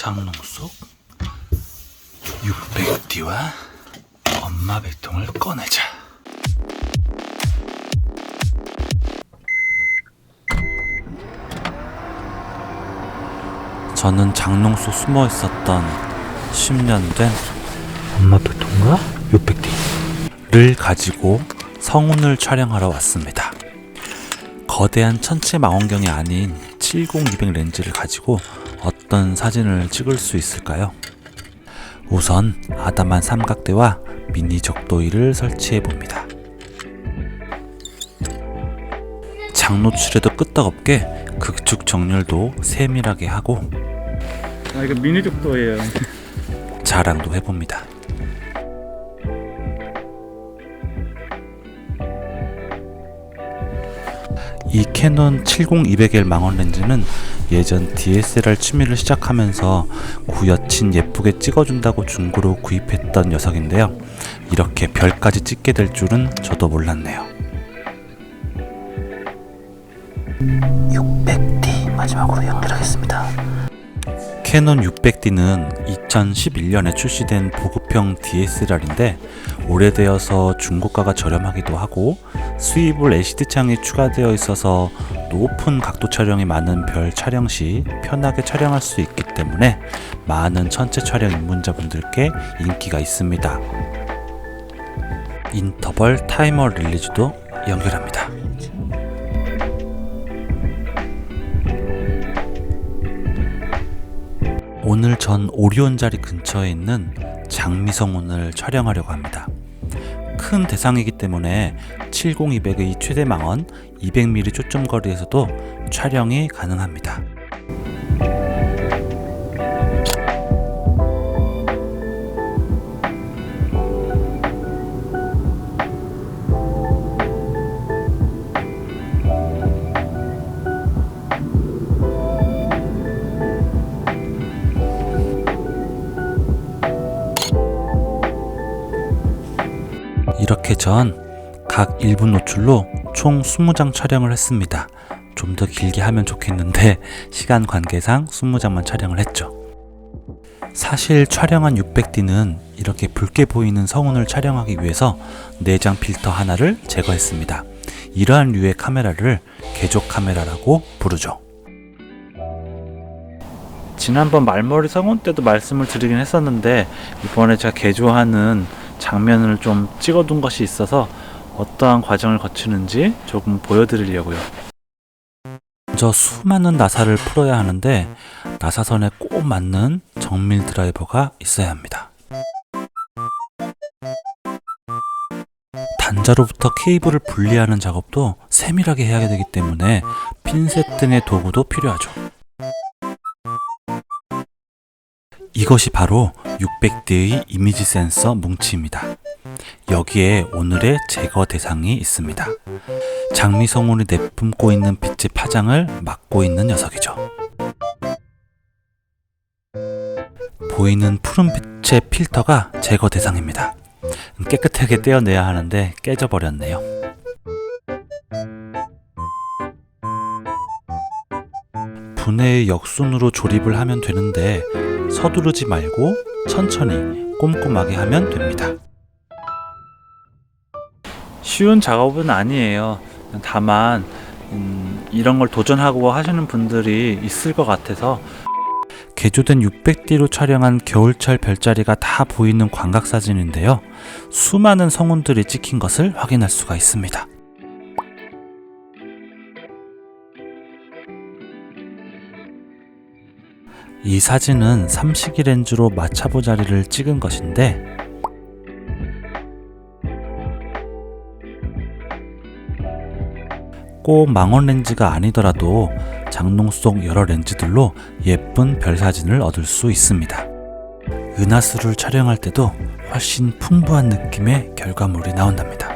장롱 속 600D와 엄마 배통을 꺼내자. 저는 장롱 속 숨어 있었던 10년 된 엄마 배통과 600D를 가지고 성운을 촬영하러 왔습니다. 거대한 천체 망원경이 아닌 70-200 렌즈를 가지고 어떤 사진을 찍을 수 있을까요? 우선 아담한 삼각대와 미니 적도이를 설치해 봅니다. 장노출에도 끄떡없게 극축 정렬도 세밀하게 하고 아 이거 미니 족도예요. 자랑도 해봅니다. 이 캐논 70-200L 망원 렌즈는 예전 DSLR 취미를 시작하면서 구여친 예쁘게 찍어준다고 중고로 구입했던 녀석인데요. 이렇게 별까지 찍게 될 줄은 저도 몰랐네요. 600D 마지막으로 연결하겠습니다. 캐논 600D는 2011년에 출시된 보급형 DSLR인데 오래되어서 중고가가 저렴하기도 하고 수입을 LCD 창이 추가되어 있어서 높은 각도 촬영이 많은 별 촬영 시 편하게 촬영할 수 있기 때문에 많은 천체 촬영 입문자분들께 인기가 있습니다. 인터벌 타이머 릴리즈도 연결합니다. 오늘 전 오리온 자리 근처에 있는 장미성운을 촬영하려고 합니다. 큰 대상이기 때문에 70-200의 최대 망원 200mm 초점 거리에서도 촬영이 가능합니다. 이렇게 전 각 1분 노출로 총 20장 촬영을 했습니다. 좀 더 길게 하면 좋겠는데 시간 관계상 20장만 촬영을 했죠. 사실 촬영한 600D는 이렇게 붉게 보이는 성운을 촬영하기 위해서 내장 필터 하나를 제거했습니다. 이러한 류의 카메라를 개조 카메라라고 부르죠. 지난번 말머리 성운 때도 말씀을 드리긴 했었는데 이번에 제가 개조하는 장면을 좀 찍어둔 것이 있어서 어떠한 과정을 거치는지 조금 보여드리려고요. 먼저 수많은 나사를 풀어야 하는데 나사선에 꼭 맞는 정밀 드라이버가 있어야 합니다. 단자로부터 케이블을 분리하는 작업도 세밀하게 해야 되기 때문에 핀셋 등의 도구도 필요하죠. 이것이 바로 600대의 이미지 센서 뭉치입니다. 여기에 오늘의 제거 대상이 있습니다. 장미 성운이 내뿜고 있는 빛의 파장을 막고 있는 녀석이죠. 보이는 푸른 빛의 필터가 제거 대상입니다. 깨끗하게 떼어내야 하는데 깨져버렸네요. 분해의 역순으로 조립을 하면 되는데 서두르지 말고 천천히 꼼꼼하게 하면 됩니다. 쉬운 작업은 아니에요. 다만 음, 이런 걸 도전하고 하시는 분들이 있을 것 같아서 개조된 600D로 촬영한 겨울철 별자리가 다 보이는 광각 사진인데요. 수많은 성운들이 찍힌 것을 확인할 수가 있습니다. 이 사진은 삼식이 렌즈로 마차보 자리를 찍은 것인데 꼭 망원 렌즈가 아니더라도 장롱 속 여러 렌즈들로 예쁜 별 사진을 얻을 수 있습니다. 은하수를 촬영할 때도 훨씬 풍부한 느낌의 결과물이 나온답니다.